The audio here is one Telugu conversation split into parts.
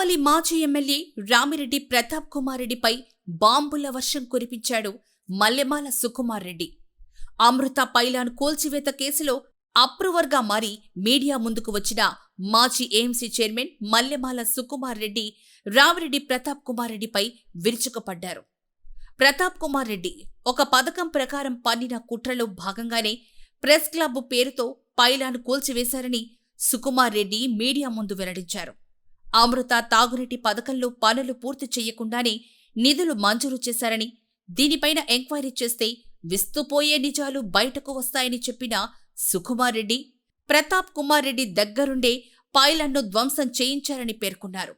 కావలి మాజీ ఎమ్మెల్యే రామిరెడ్డి ప్రతాప్ కుమార్ రెడ్డిపై బాంబుల వర్షం కురిపించాడు మల్లెమాల సుకుమార్ రెడ్డి. అమృత పైలాన్ కూల్చివేత కేసులో అప్రూవర్గా మారి మీడియా ముందుకు వచ్చిన మాజీ ఏఎంసీ చైర్మన్ మల్లెమాల సుకుమార్ రెడ్డి రామిరెడ్డి ప్రతాప్ కుమార్ రెడ్డిపై విరుచుకుపడ్డారు. ప్రతాప్ కుమార్ రెడ్డి ఒక పథకం ప్రకారం పన్నిన కుట్రలో భాగంగానే ప్రెస్ క్లబ్ పేరుతో పైలాను కూల్చివేశారని సుకుమార్ రెడ్డి మీడియా ముందు వెల్లడించారు. అమృత తాగునీటి పథకంలో పనులు పూర్తి చేయకుండానే నిధులు మంజూరు చేశారని దీనిపైన ఎంక్వైరీ చేస్తే విస్తుపోయే నిజాలు బయటకు వస్తాయని చెప్పిన సుకుమార్ రెడ్డి ప్రతాప్ కుమార్ రెడ్డి దగ్గరుండే పైలన్ను ధ్వంసం చేయించారని పేర్కొన్నారు.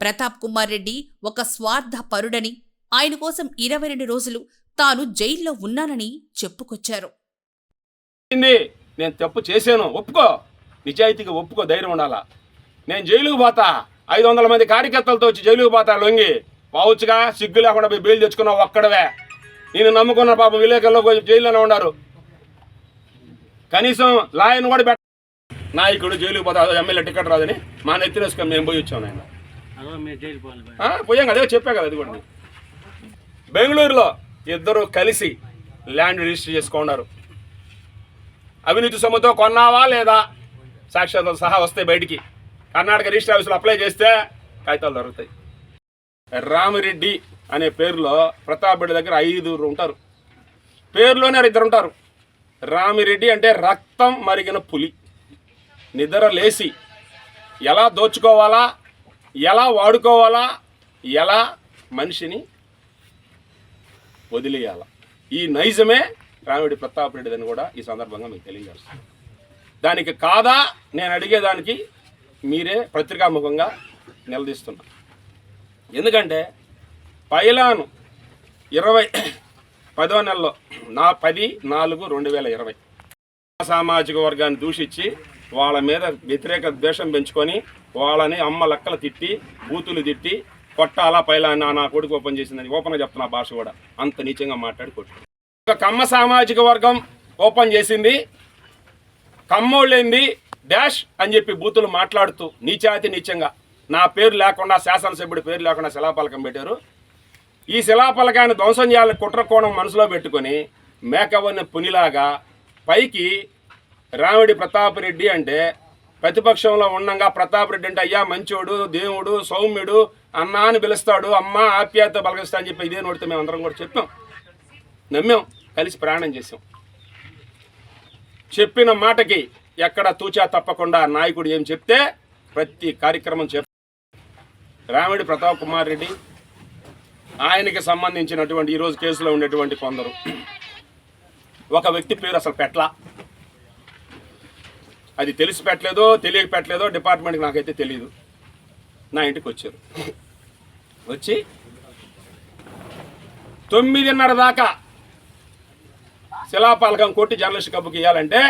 ప్రతాప్ కుమార్ రెడ్డి ఒక స్వార్థ పరుడని ఆయన కోసం ఇరవై రెండు రోజులు తాను జైల్లో ఉన్నానని చెప్పుకొచ్చారు. నేను తప్పు చేశాను ఒప్పుకో. నిజాయితీగా ఒప్పుకో ధైర్యం ఉండాలా? నేను జైలుకు పోతా. ఐదు వందల మంది కార్యకర్తలతో వచ్చి జైలుకు పోతా లొంగి. పావుచ్చుగా సిగ్గు లేకుండా పోయి బెయిల్ తెచ్చుకున్నావు ఒక్కడవే. నేను నమ్ముకున్న పాపం విలేకరులో జైల్లోనే ఉన్నారు. కనీసం లాయర్ని కూడా పెట్ట నాయకుడు జైలుకు పోతా ఎమ్మెల్యే టికెట్ రాదని మా నెత్తినేసుకొని మేము పోయి వచ్చాం ఆయన పోయాం కదా చెప్పా కదా అది కూడా. బెంగళూరులో ఇద్దరు కలిసి ల్యాండ్ రిజిస్టర్ చేసుకున్నారు. అవినీతి సొమ్ముతో కొన్నావా లేదా? సాక్ష్యాలతో సహా వస్తాయి బయటికి. కర్ణాటక రిజిస్టర్ ఆఫీసులో అప్లై చేస్తే కాగితాలు దొరుకుతాయి. రామిరెడ్డి అనే పేరులో ప్రతాప్ రెడ్డి దగ్గర ఐదుగురు ఉంటారు. పేరులోనే ఇద్దరు ఉంటారు. రామిరెడ్డి అంటే రక్తం మరిగిన పులి. నిద్ర లేసి ఎలా దోచుకోవాలా ఎలా వాడుకోవాలా ఎలా మనిషిని వదిలేయాల. ఈ నైజమే రామిరెడ్డి ప్రతాప్ రెడ్డిదని కూడా ఈ సందర్భంగా మీకు తెలియజేస్తాను. దానికి కాదా? నేను అడిగేదానికి మీరే పత్రికాముఖంగా నిలదీస్తున్నా ఎందుకంటే పైలాను ఇరవై పదో నెలలో నా పది నాలుగు రెండు వేల ఇరవై సామాజిక వర్గాన్ని దూషించి వాళ్ళ మీద వ్యతిరేక ద్వేషం పెంచుకొని వాళ్ళని అమ్మ లెక్కలు తిట్టి బూతులు తిట్టి కొట్టాలా పైలా నా కొడుకు ఓపెన్ చేసిందని ఓపెన్గా చెప్తున్నా భాష కూడా. అంత నీచంగా మాట్లాడి కొట్టు. ఒక కమ్మ సామాజిక వర్గం ఓపెన్ చేసింది కమ్మోళ్ళేంది డాష్ అని చెప్పి బూతులు మాట్లాడుతూ నీచాతి నీచంగా నా పేరు లేకుండా శాసనసభ్యుడి పేరు లేకుండా శిలాపలకం పెట్టారు. ఈ శిలాపలకాన్ని ధ్వంసం చేయాలని కుట్రకోణం మనసులో పెట్టుకొని మేకవన్న పునిలాగా పైకి రామిడి ప్రతాప్ రెడ్డి అంటే ప్రతిపక్షంలో ఉండగా ప్రతాప్ రెడ్డి అంటే అయ్యా మంచోడు దేవుడు సౌమ్యుడు అన్న అని పిలుస్తాడు అమ్మ ఆప్యాయత బలగిస్తా అని చెప్పి ఇదే నోడితే మేము అందరం కూడా చెప్పాం. నమ్మాం కలిసి ప్రయాణం చేసాం చెప్పిన మాటకి ఎక్కడ తూచా తప్పకుండా నాయకుడు ఏం చెప్తే ప్రతి కార్యక్రమం చెప్ రామిడి ప్రతాప్ కుమార్ రెడ్డి ఆయనకి సంబంధించినటువంటి ఈరోజు కేసులో ఉండేటువంటి కొందరు. ఒక వ్యక్తి పేరు అసలు పెట్ల అది తెలిసి పెట్టలేదో తెలియక పెట్టలేదో డిపార్ట్మెంట్కి నాకైతే తెలియదు నా ఇంటికి వచ్చారు. వచ్చి తొమ్మిదిన్నర దాకా శిలాపాలకం కొట్టి జర్నలిస్ట్ క్లబ్కి ఇవ్వాలంటే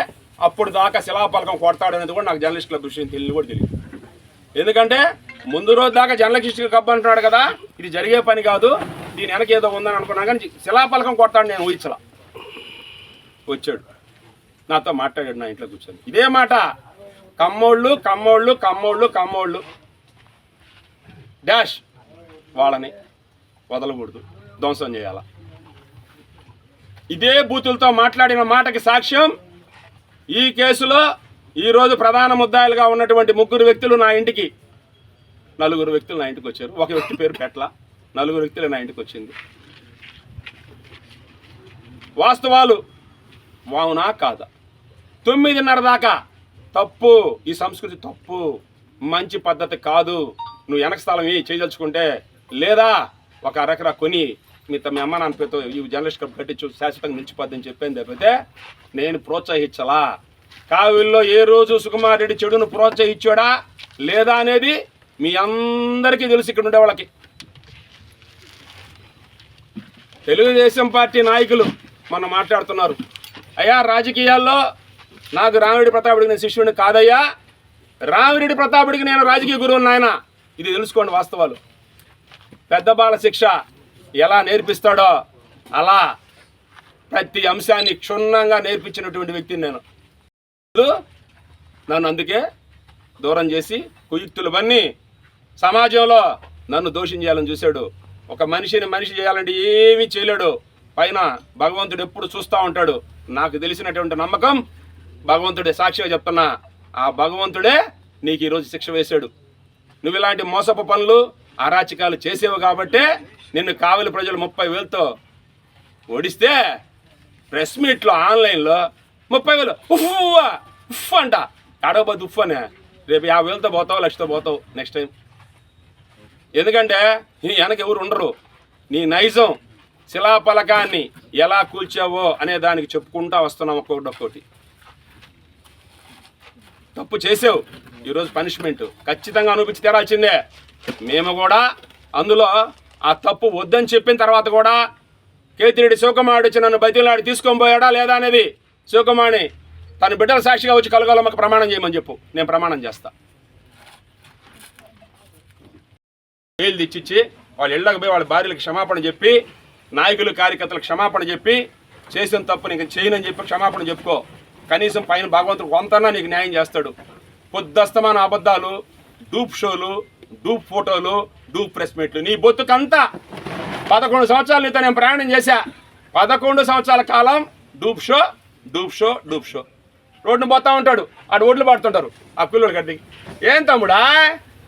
అప్పుడు దాకా శిలాపలకం కొడతాడనేది కూడా నాకు జర్నలిస్టుల క్లబ్ తెలియదు కూడా తెలియదు. ఎందుకంటే ముందు రోజు దాకా జర్నలిస్ట్ క్లబ్ అంటున్నాడు కదా ఇది జరిగే పని కాదు దీని వెనక ఏదో ఉందని అనుకున్నా కానీ శిలాపలకం కొడతాడు నేను ఊహించలా. వచ్చాడు. నాతో మాట్లాడాడు నా ఇంట్లో కూర్చొని. ఇదే మాట కమ్మోళ్ళు కమ్మోళ్ళు కమ్మోళ్ళు కమ్మోళ్ళు. డాష్. వాళ్ళని వదలకూడదు. ధ్వంసం చేయాల? ఇదే బూతులతో మాట్లాడిన మాటకి సాక్ష్యం ఈ కేసులో ఈరోజు ప్రధాన ముద్దాయిలుగా ఉన్నటువంటి ముగ్గురు వ్యక్తులు నా ఇంటికి. నలుగురు వ్యక్తులు నా ఇంటికి వచ్చారు. ఒక వ్యక్తి పేరు పెట్ల. నలుగురు వ్యక్తులు నా ఇంటికి వచ్చింది. వాస్తవాలు వావునా కాదా? తొమ్మిదిన్నర దాకా తప్పు. ఈ సంస్కృతి తప్పు. మంచి పద్ధతి కాదు. నువ్వు వెనక స్థలం ఏ చేయదలుచుకుంటే లేదా ఒక అరకర కొని మీ తమ అమ్మ నాన్న పేరుతో ఈ జర్నలిస్ట్ క్లబ్ కట్టించు శాశ్వతంగా నిలిచిపోద్దని చెప్పింది తప్పితే నేను ప్రోత్సహించలా. కావిల్లో ఏ రోజు సుకుమార్ రెడ్డి చెడును ప్రోత్సహించాడా లేదా అనేది మీ అందరికీ తెలుసు ఇక్కడ ఉండే వాళ్ళకి. తెలుగుదేశం పార్టీ నాయకులు మొన్న మాట్లాడుతున్నారు. అయ్యా రాజకీయాల్లో నాకు రామిరెడ్డి ప్రతాపుడికి నేను శిష్యుడిని కాదయ్యా. రామిరెడ్డి ప్రతాపుడికి నేను రాజకీయ గురువు నాయన. ఇది తెలుసుకోండి వాస్తవాలు. పెద్ద బాల శిక్ష ఎలా నేర్పిస్తాడో అలా ప్రతి అంశాన్ని క్షుణ్ణంగా నేర్పించినటువంటి వ్యక్తిని నేను. నన్ను అందుకే దూరం చేసి కుయుక్తులు వన్నీ సమాజంలో నన్ను దోషం చేయాలని చూశాడు. ఒక మనిషిని మనిషి చేయాలంటే ఏమీ చేయలేడు. పైన భగవంతుడు ఎప్పుడు చూస్తూ ఉంటాడు. నాకు తెలిసినటువంటి నమ్మకం భగవంతుడే సాక్షిగా చెప్తున్నా. ఆ భగవంతుడే నీకు ఈరోజు శిక్ష వేశాడు. నువ్వు ఇలాంటి మోసపు పనులు అరాచకాలు చేసేవు కాబట్టే నిన్ను కావలి ప్రజలు ముప్పై వేలతో ఓడిస్తే ప్రెస్ మీట్లో ఆన్లైన్లో ముప్పై వేలు ఉఫ్ ఉఫ్ అంట. ఆడకపోతే ఉఫ్ అనే. రేపు యాభై వేలతో పోతావు లక్షతో పోతావు నెక్స్ట్ టైం. ఎందుకంటే నీ వెనక ఎవరు ఉండరు. నీ నైజం శిలాపలకాన్ని ఎలా కూల్చావో అనే దానికి చెప్పుకుంటా వస్తున్నాం ఒక్కొక్కటి ఒక్కోటి తప్పు చేసావు. ఈరోజు పనిష్మెంట్. ఖచ్చితంగా అనిపించి తెరాల్సిందే. మేము కూడా అందులో ఆ తప్పు వద్దని చెప్పిన తర్వాత కూడా కేతిరెడ్డి శివకుమారుడు వచ్చి నన్ను బతిలాడి తీసుకొని పోయాడా లేదా అనేది శివకుమారిని తన బిడ్డల సాక్షిగా వచ్చి కలగలమ్మకు ప్రమాణం చేయమని చెప్పు. నేను ప్రమాణం చేస్తా. బెయిల్ తెచ్చిచ్చి వాళ్ళ ఇళ్ళకి పోయి వాళ్ళ భార్యలకు క్షమాపణ చెప్పి నాయకులు కార్యకర్తలకు క్షమాపణ చెప్పి చేసిన తప్పు నీకు చేయనని చెప్పి క్షమాపణ చెప్పుకో. కనీసం పైన భగవంతుడు కొంతన్నా నీకు న్యాయం చేస్తాడు. పొద్దస్తమాన అబద్ధాలు డూప్ షోలు డూప్ ఫోటోలు డూప్ ప్రెస్ మీట్లు. నీ బొత్తుకంతా పదకొండు సంవత్సరాలు నీతో నేను ప్రయాణం చేశా. పదకొండు సంవత్సరాల కాలం డూప్ షో డూప్ షో డూప్ షో. రోడ్డు పోతా ఉంటాడు. ఆడు ఒడ్లు పడుతుంటారు. ఆ పిల్లడు గడ్డి ఏం తమ్ముడా?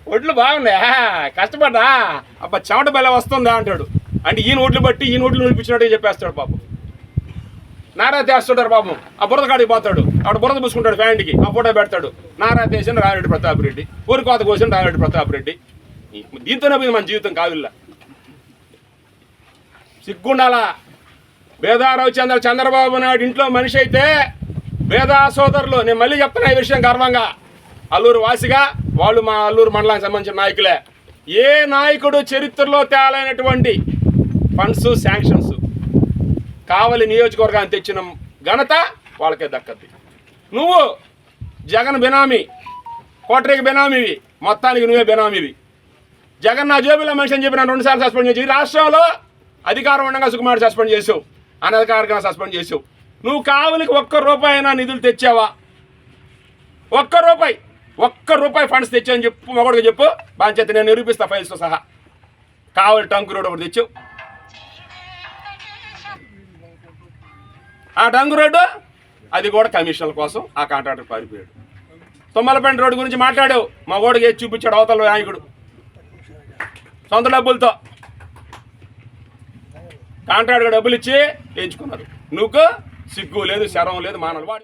ఒడ్లు బాగున్నాయా? కష్టపడ్డా? అబ్బా చెమట బెల్ల వస్తుందా? అంటాడు. అంటే ఈయన ఒడ్లు బట్టి ఈయన ఒడ్లు నిలిపించినట్టు చెప్పేస్తాడు పాపం. నారా తీస్తుంటారు పాపం. ఆ బురద కాడికి పోతాడు. అక్కడ బురద పూసుకుంటాడు ఫ్యాంట్కి ఆ ఫోటో పెడతాడు. నారా తీసిన రామిరెడ్డి ప్రతాప్ రెడ్డి. ఊరి కోత కోసిన రామిరెడ్డి ప్రతాప్ రెడ్డి. దీంతోనే పోయింది మన జీవితం కావిల్లా. సిగ్గుండాలా? బేదారావు చంద్ర చంద్రబాబు నాయుడు ఇంట్లో మనిషి అయితే బేదా సోదరులు. నేను మళ్ళీ చెప్తున్నా ఈ విషయం గర్వంగా. అల్లూరు వాసిగా వాళ్ళు మా అల్లూరు మండలానికి సంబంధించిన నాయకులే. ఏ నాయకుడు చరిత్రలో తేలైనటువంటి ఫండ్స్ శాంక్షన్స్ కావలి నియోజకవర్గాన్ని తెచ్చిన ఘనత వాళ్ళకే దక్కద్ది. నువ్వు జగన్ బినామీ కోటరీకి బినామీవి మొత్తానికి నువ్వే బినామీవి. జగన్ నా జేబులో మనిషి అని చెప్పి నన్ను రెండుసార్లు సస్పెండ్ చేసి రాష్ట్రంలో అధికారం ఉండగా సుకుమార్ సస్పెండ్ చేసావు అనధికారికంగా సస్పెండ్ చేసావు. నువ్వు కావలికి ఒక్క రూపాయి అయినా నిధులు తెచ్చావా? ఒక్క రూపాయి ఒక్క రూపాయి ఫండ్స్ తెచ్చావని చెప్పు మొగడుగా చెప్పు బాధ్యత నేను నిరూపిస్తా ఫైల్స్తో సహా. కావలి టంకు రోడ్ ఒకటి తెచ్చావు. ఆ డంగు రోడ్డు? అది కూడా కమిషన్ల కోసం ఆ కాంట్రాక్టర్ పారిపోయాడు. తుమ్మలపండి రోడ్డు గురించి మాట్లాడావు. మా ఓడికి ఏది చూపించాడు అవతల నాయకుడు. సొంత డబ్బులతో. కాంట్రాక్ట్గా డబ్బులు ఇచ్చి వేయించుకున్నారు నువ్వు సిగ్గు లేదు శరం లేదు మానవులు